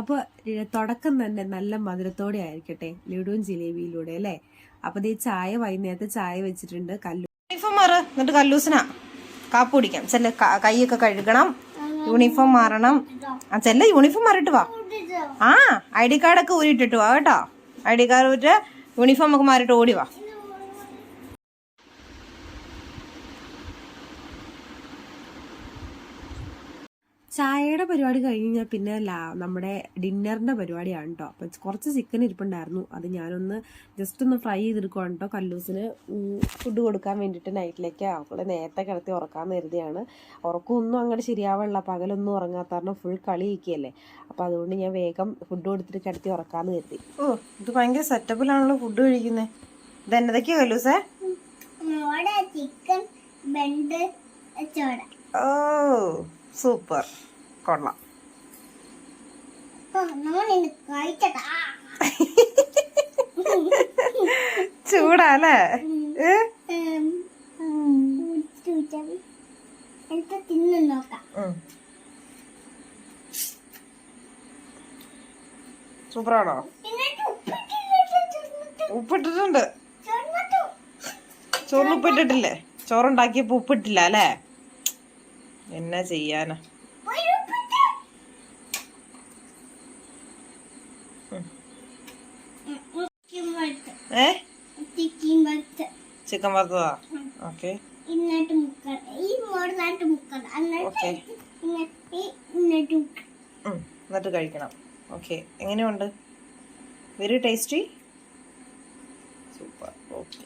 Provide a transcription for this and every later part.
അപ്പോൾ തുടക്കം തന്നെ നല്ല മധുരത്തോടെ ആയിരിക്കട്ടെ ലഡുവും ജിലേബിയിലൂടെ അല്ലേ? അപ്പോൾ ഈ ചായ വൈകുന്നേരത്തെ ചായ വെച്ചിട്ടുണ്ട് കല്ലു യൂണിഫോം മാറ് എന്നിട്ട് കല്ലൂസിനാ. കാപ്പ് കുടിക്കാം. ചെല്ല കൈയൊക്കെ കഴുകണം യൂണിഫോം മാറണം. ആ ചെല്ല യൂണിഫോം മാറിയിട്ട് വാ. ആ ഐ ഡി കാർഡൊക്കെ ഊരിട്ടിട്ട് വാ കേട്ടോ. ഐ ഡി കാർഡ് ഊരിട്ട് യൂണിഫോം ഒക്കെ മാറിയിട്ട് ഓടി വാ. ചായയുടെ പരിപാടി കഴിഞ്ഞ് കഴിഞ്ഞാൽ പിന്നെ ലാ നമ്മുടെ ഡിന്നറിന്റെ പരിപാടിയാണ് കേട്ടോ അപ്പം കുറച്ച് ചിക്കൻ ഇരിപ്പുണ്ടായിരുന്നു. അത് ഞാനൊന്ന് ജസ്റ്റ് ഒന്ന് ഫ്രൈ ചെയ്തെടുക്കുകയാണ് കേട്ടോ കല്ലൂസിന് ഫുഡ് കൊടുക്കാൻ വേണ്ടിയിട്ട് നൈറ്റിലേക്ക് അവളെ നേരത്തെ കിടത്തി ഉറക്കാമെന്ന് കരുതിയാണ്. ഉറക്കമൊന്നും അങ്ങോട്ട് ശരിയാവുള്ള പകലൊന്നും ഉറങ്ങാത്ത കാരണം ഫുൾ കളി ഇരിക്കുകയല്ലേ അപ്പോൾ അതുകൊണ്ട് ഞാൻ വേഗം ഫുഡ് കൊടുത്തിട്ട് കിടത്തി ഉറക്കാമെന്ന് കരുതി. ഓ ഇത് ഭയങ്കര സെറ്റപ്പിലാണല്ലോ ഫുഡ് കഴിക്കുന്നത് ഇത് എന്നതൊക്കെയാ കല്ലൂസേ? ചിക്കൻ ബെണ്ട് ചോട. ഓ സൂപ്പർ കൊള്ളാം. ചൂടാല്ലേ? തിന്നു നോക്കാം. സൂപ്പറാണോ? ഉപ്പിട്ടിട്ടുണ്ട്. ചോറിന് ഉപ്പിട്ടിട്ടില്ലേ? ചോറുണ്ടാക്കിയപ്പോ ഉപ്പിട്ടില്ല അല്ലേ? എന്നാ ചെയ്യാനാ? ഏ? ചിക്കൻ വറുത്ത്. ചിക്കൻ വറുത്തതാ? ഓക്കെ. എന്നിട്ട് കഴിക്കണം. ഓക്കെ. എങ്ങനെയുണ്ട്? Very tasty super okay.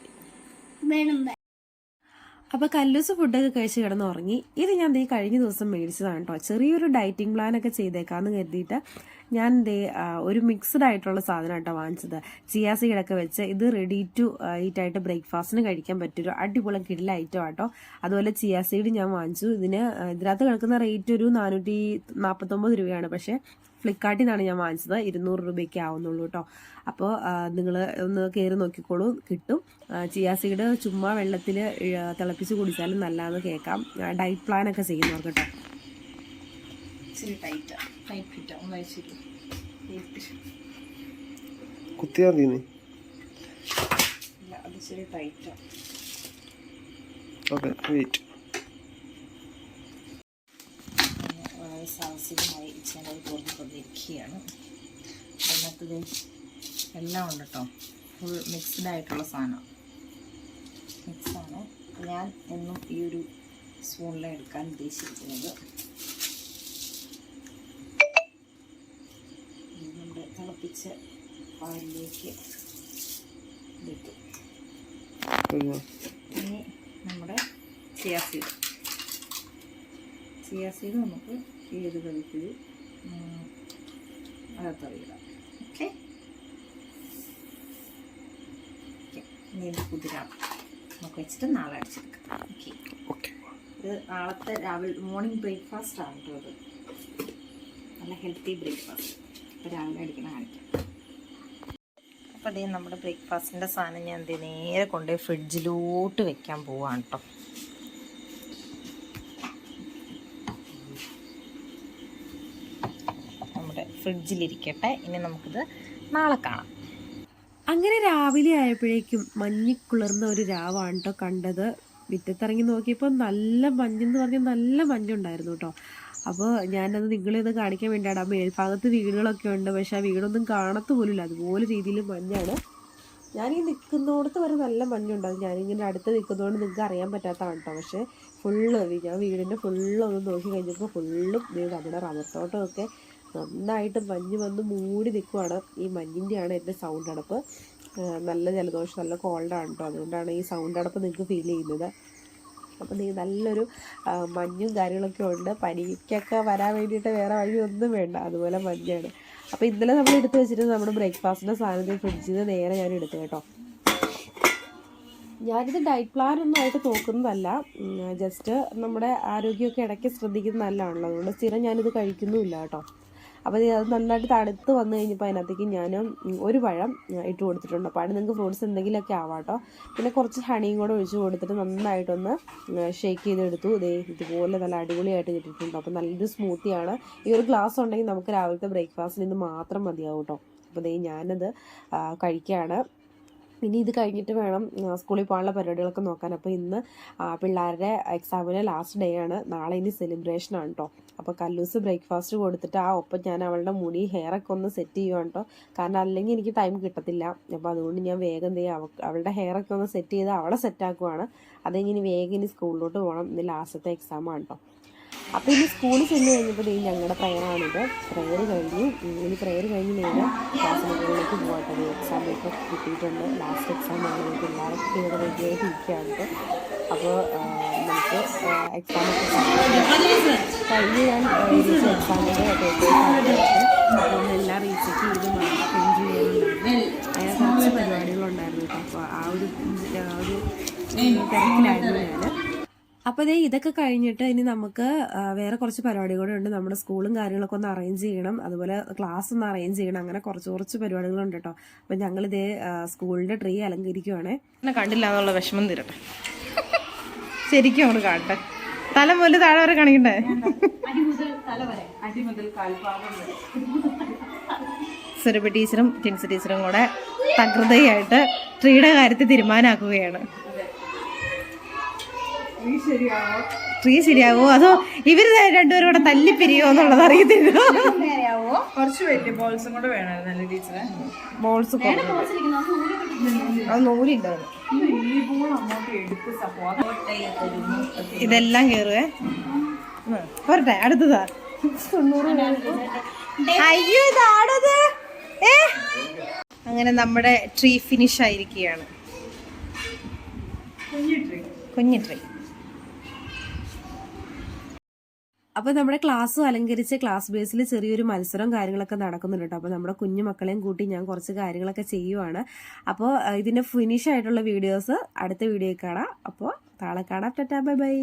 അപ്പോൾ കല്ലൂസ് ഫുഡൊക്കെ കഴിച്ച് കിടന്ന് ഉറങ്ങി ഇത് ഞാൻ ദേ കഴിഞ്ഞ ദിവസം മേടിച്ചതാണ് കേട്ടോ ചെറിയൊരു ഡയറ്റിംഗ് പ്ലാൻ ഒക്കെ ചെയ്തേക്കാന്ന് കരുതിയിട്ട് ഞാൻ ദേ ഒരു മിക്സ്ഡ് ആയിട്ടുള്ള സാധനം കേട്ടോ വാങ്ങിച്ചത്. ചിയാ സീഡൊക്കെ വെച്ച് ഇത് റെഡി ടു ഈറ്റ് ആയിട്ട് ബ്രേക്ക്ഫാസ്റ്റിന് കഴിക്കാൻ പറ്റൊരു അടിപൊളി കിടില ഐറ്റം ആട്ടോ അതുപോലെ ചിയാ സീഡ് ഞാൻ വാങ്ങിച്ചു. ഇതിന് ഇതിനകത്ത് കിടക്കുന്ന റേറ്റ് ഒരു നാനൂറ്റി നാൽപ്പത്തൊമ്പത് രൂപയാണ്. പക്ഷേ ഫ്ലിപ്കാർട്ടിൽ നിന്നാണ് ഞാൻ വാങ്ങിച്ചത്. ഇരുന്നൂറ് രൂപയ്ക്ക് ആവുന്നുള്ളൂ കേട്ടോ അപ്പോൾ നിങ്ങൾ ഒന്ന് കയറി നോക്കിക്കോളൂ. കിട്ടും. ചിയാസീഡ് ചുമ്മാ വെള്ളത്തിൽ തിളപ്പിച്ച് കുടിച്ചാലും നല്ലതെന്ന് കേൾക്കാം. ഡയറ്റ് പ്ലാൻ ഒക്കെ ചെയ്യുന്നവർക്ക് കേട്ടോ ഇച്ചിരി ടൈറ്റാ കുത്തിയാ ഇല്ല അത് ഇച്ചിരി ടൈറ്റാ ഓക്കെ വെയിറ്റ് സാഹസികമായി ചിലവ് തോന്നിക്കൊണ്ടിരിക്കുകയാണ് അതിനകത്ത് എല്ലാം ഉണ്ട് കേട്ടോ ഫുൾ മിക്സ്ഡ് ആയിട്ടുള്ള സാധനം. മിക്സാണ് ഞാൻ എന്നും ഈ ഒരു സ്പൂണിലാണ് എടുക്കാൻ ഉദ്ദേശിക്കുന്നത്. നമ്മുടെ തിളപ്പിച്ച പാലിലേക്ക് ഇതിട്ടു. ഇനി നമ്മുടെ ചിയാസീഡ്. ചിയാസീഡ് നമുക്ക് ഏത് കറിക്കിൽ അതറിയില്ല ഓക്കെ? ഓക്കെ ഇനി ഇത് കുതിരാം. നമുക്ക് വെച്ചിട്ട് നാളെ അടിച്ചെടുക്കാം. ഓക്കെ. ഓക്കെ. ഇത് നാളത്തെ രാവിലെ മോർണിംഗ് ബ്രേക്ക്ഫാസ്റ്റ് ആണ് കേട്ടോ ഇത്. നല്ല ഹെൽത്തി ബ്രേക്ക്ഫാസ്റ്റ് അപ്പോൾ രാവിലെ അടിക്കണ കാണിക്കാം. അപ്പോൾ അതേ നമ്മുടെ ബ്രേക്ക്ഫാസ്റ്റിന്റെ സാധനം ഞാൻ നേരെ കൊണ്ടുപോയി ഫ്രിഡ്ജിലോട്ട് വെക്കാൻ പോവാണ് കേട്ടോ നമ്മുടെ ഫ്രിഡ്ജിലിരിക്കട്ടെ. ഇനി നമുക്കിത് നാളെ കാണാം. അങ്ങനെ രാവിലെ ആയപ്പോഴേക്കും മഞ്ഞിക്കുളിർന്ന ഒരു രാവാണ് കേട്ടോ കണ്ടത്. മുറ്റത്തിറങ്ങി നോക്കിയപ്പോൾ നല്ല മഞ്ഞെന്ന് പറഞ്ഞാൽ നല്ല മഞ്ഞുണ്ടായിരുന്നു കേട്ടോ അപ്പോൾ ഞാനത് നിങ്ങളിത് കാണിക്കാൻ വേണ്ടിയാണ്. ആ മേൽഭാഗത്ത് വീടുകളൊക്കെ ഉണ്ട്. പക്ഷേ ആ വീടൊന്നും കാണത്തു പോലില്ല അതുപോലെ രീതിയിൽ മഞ്ഞാണ്. ഞാനീ നിൽക്കുന്നിടത്ത് വരെ നല്ല മഞ്ഞുണ്ടാകും ഞാനിങ്ങനെ അടുത്ത് നിൽക്കുന്നതുകൊണ്ട് നിങ്ങൾക്ക് അറിയാൻ പറ്റാത്തതാണ് കേട്ടോ പക്ഷേ ഫുള്ള് ഞാൻ വീടിന്റെ ഫുള്ള് ഒന്ന് നോക്കി കഴിഞ്ഞപ്പോൾ ഫുള്ളും നമ്മുടെ റബ്ബർ തോട്ടമൊക്കെ നന്നായിട്ട് മഞ്ഞ് വന്ന് മൂടി നിൽക്കുവാണ് ഈ മഞ്ഞിന്റെയാണ് എന്റെ സൗണ്ട് അടപ്പ്. നല്ല ജലദോഷം നല്ല കോൾഡാണ് കേട്ടോ അതുകൊണ്ടാണ് ഈ സൗണ്ട് അടപ്പ് നിങ്ങൾക്ക് ഫീൽ ചെയ്യുന്നത്. അപ്പം നീ നല്ലൊരു മഞ്ഞും കാര്യങ്ങളൊക്കെ ഉണ്ട്. പനിക്കൊക്കെ വരാൻ വേണ്ടിയിട്ട് വേറെ വഴി ഒന്നും വേണ്ട. അതുപോലെ മഞ്ഞാണ്. അപ്പോൾ ഇന്നലെ നമ്മൾ എടുത്തു വെച്ചിട്ട് നമ്മുടെ ബ്രേക്ക്ഫാസ്റ്റിന്റെ സാധനത്തിൽ ഫ്രിഡ്ജിൽ നിന്ന് നേരെ ഞാൻ എടുത്തു കേട്ടോ. ഞാനിത് ഡയറ്റ് പ്ലാൻ ഒന്നും ആയിട്ട് നോക്കുന്നതല്ല. ജസ്റ്റ് നമ്മുടെ ആരോഗ്യമൊക്കെ ഇടയ്ക്ക് ശ്രദ്ധിക്കുന്ന നല്ലതാണല്ലോ അതുകൊണ്ട് സ്ഥിരം ഞാനിത് കഴിക്കുന്നുമില്ല കേട്ടോ. അപ്പോൾ അത് നന്നായിട്ട് തണുത്ത് വന്നു കഴിഞ്ഞപ്പോൾ അതിനകത്തേക്ക് ഞാൻ ഒരു പഴം ഇട്ട് കൊടുത്തിട്ടുണ്ട്. അപ്പോൾ അതിന് നിങ്ങൾക്ക് ഫ്രൂട്ട്സ് എന്തെങ്കിലുമൊക്കെ ആവാട്ടോ പിന്നെ കുറച്ച് ഹണിയും കൂടെ ഒഴിച്ച് കൊടുത്തിട്ട് നന്നായിട്ടൊന്ന് ഷേക്ക് ചെയ്തെടുത്തു. ഇതേ ഇതുപോലെ നല്ല അടിപൊളിയായിട്ട് കിട്ടിയിട്ടുണ്ട്. അപ്പോൾ നല്ലൊരു സ്മൂത്തിയാണ് ഈ ഒരു ഗ്ലാസ് ഉണ്ടെങ്കിൽ നമുക്ക് രാവിലത്തെ ബ്രേക്ക്ഫാസ്റ്റിൽ നിന്ന് മാത്രം മതിയാവും കേട്ടോ. അപ്പോൾ ദേ ഞാനത് കഴിക്കുകയാണ് ഇനി ഇത് കഴിഞ്ഞിട്ട് വേണം സ്കൂളിൽ പോകാനുള്ള പരിപാടികളൊക്കെ നോക്കാൻ. അപ്പോൾ ഇന്ന് പിള്ളേരുടെ എക്സാമിന് ലാസ്റ്റ് ഡേ ആണ്. നാളെ ഇനി സെലിബ്രേഷൻ ആണ് കേട്ടോ അപ്പോൾ കല്ലൂസ് ബ്രേക്ക്ഫാസ്റ്റ് കൊടുത്തിട്ട് ആ ഒപ്പം ഞാൻ അവളുടെ മുടി ഹെയറൊക്കെ ഒന്ന് സെറ്റ് ചെയ്യുവാണ് കേട്ടോ കാരണം അല്ലെങ്കിൽ എനിക്ക് ടൈം കിട്ടത്തില്ല. അപ്പോൾ അതുകൊണ്ട് ഞാൻ വേഗം ചെയ്യും അവ അവളുടെ ഹെയറൊക്കെ ഒന്ന് സെറ്റ് ചെയ്ത് അവളെ സെറ്റാക്കുവാണ് അതെങ്ങനെ വേഗം ഇനി സ്കൂളിലോട്ട് പോകണം. ഇന്ന് ലാസ്റ്റത്തെ എക്സാമാണ് കേട്ടോ അപ്പോൾ ഇനി സ്കൂളിൽ ചെന്ന് കഴിഞ്ഞപ്പോൾ ഈ ഞങ്ങളുടെ പ്രയറാണിത്. പ്രയർ കഴിഞ്ഞു ഇനി പ്രയർ കഴിഞ്ഞ് നേരെ ക്ലാസ്സിലേക്ക് പോകട്ടെ എക്സാം ഒക്കെ കിട്ടിയിട്ടുണ്ട്. ലാസ്റ്റ് എക്സാം ആണ്. നമുക്ക് എല്ലാവർക്കും ഇവിടെ റെഡിയായിട്ട് ഇരിക്കുകയാണ് അപ്പോൾ നമുക്ക് എക്സാം കഴിഞ്ഞ് ഞാൻ എക്സാമിന്റെ എല്ലാ റീസെറ്റ് ചെയ്ത് അങ്ങനെ കുറച്ച് പരിപാടികളുണ്ടായിരുന്നു അപ്പോൾ ആ ഒരു ആ ഒരു തിരക്കിലായിരുന്നു ഞാൻ അപ്പോൾ ദേ ഇതൊക്കെ കഴിഞ്ഞിട്ട് ഇനി നമുക്ക് വേറെ കുറച്ച് പരിപാടികളുണ്ട് നമ്മുടെ സ്കൂളും കാര്യങ്ങളൊക്കെ ഒന്ന് അറേഞ്ച് ചെയ്യണം. അതുപോലെ ക്ലാസ് ഒന്ന് അറേഞ്ച് ചെയ്യണം. അങ്ങനെ കുറച്ച് കുറച്ച് പരിപാടികളുണ്ട് കേട്ടോ. അപ്പം ഇതേ സ്കൂളിന്റെ ട്രീ അലങ്കരിക്കുവാണേ. എന്നെ കണ്ടില്ല എന്നുള്ള വിഷമം തരട്ടെ. ശരിക്കും അങ്ങോട്ട് കാട്ടെ. തല മുതൽ താഴെ വരെ കാണിക്കണ്ടേ? സുരഭി ടീച്ചറും ടിൻസ് ടീച്ചറും കൂടെ തകൃതയായിട്ട് ട്രീയുടെ കാര്യത്തിൽ തീരുമാനമാക്കുകയാണ് ട്രീ ശരിയാവോ? അതോ ഇവർ രണ്ടുപേരും കൂടെ തല്ലിപ്പിരിയോ എന്നുള്ളത് അറിയത്തില്ല. കുറച്ച് വലിയ ബോൾസും കൂടെ വേണമായിരുന്നല്ലേ ടീച്ചറെ? ബോൾസ് അത് നൂലുണ്ടോ ഈ ബോൾ അങ്ങോട്ട് എടുത്ത് സപ്പോർട്ട് ഇതെല്ലാം കേറുവേ. പോരട്ടെ അടുത്തതാ. അയ്യോ ഇതാടത്. ഏ? അങ്ങനെ നമ്മുടെ ട്രീ ഫിനിഷ് ആയിരിക്കുകയാണ്. കുഞ്ഞു ട്രീ. അപ്പോൾ നമ്മുടെ ക്ലാസ് അലങ്കരിച്ച് ക്ലാസ് ബേസിൽ ചെറിയൊരു മത്സരം കാര്യങ്ങളൊക്കെ നടക്കുന്നുണ്ട് കേട്ടോ. അപ്പോൾ നമ്മുടെ കുഞ്ഞു മക്കളെയും കൂട്ടി ഞാൻ കുറച്ച് കാര്യങ്ങളൊക്കെ ചെയ്യുവാണ്. അപ്പോൾ ഇതിന്റെ ഫിനിഷ് ആയിട്ടുള്ള വീഡിയോസ് അടുത്ത വീഡിയോയിൽ കാണാം. അപ്പോൾ താളെ കാണാം. Tata bye bye.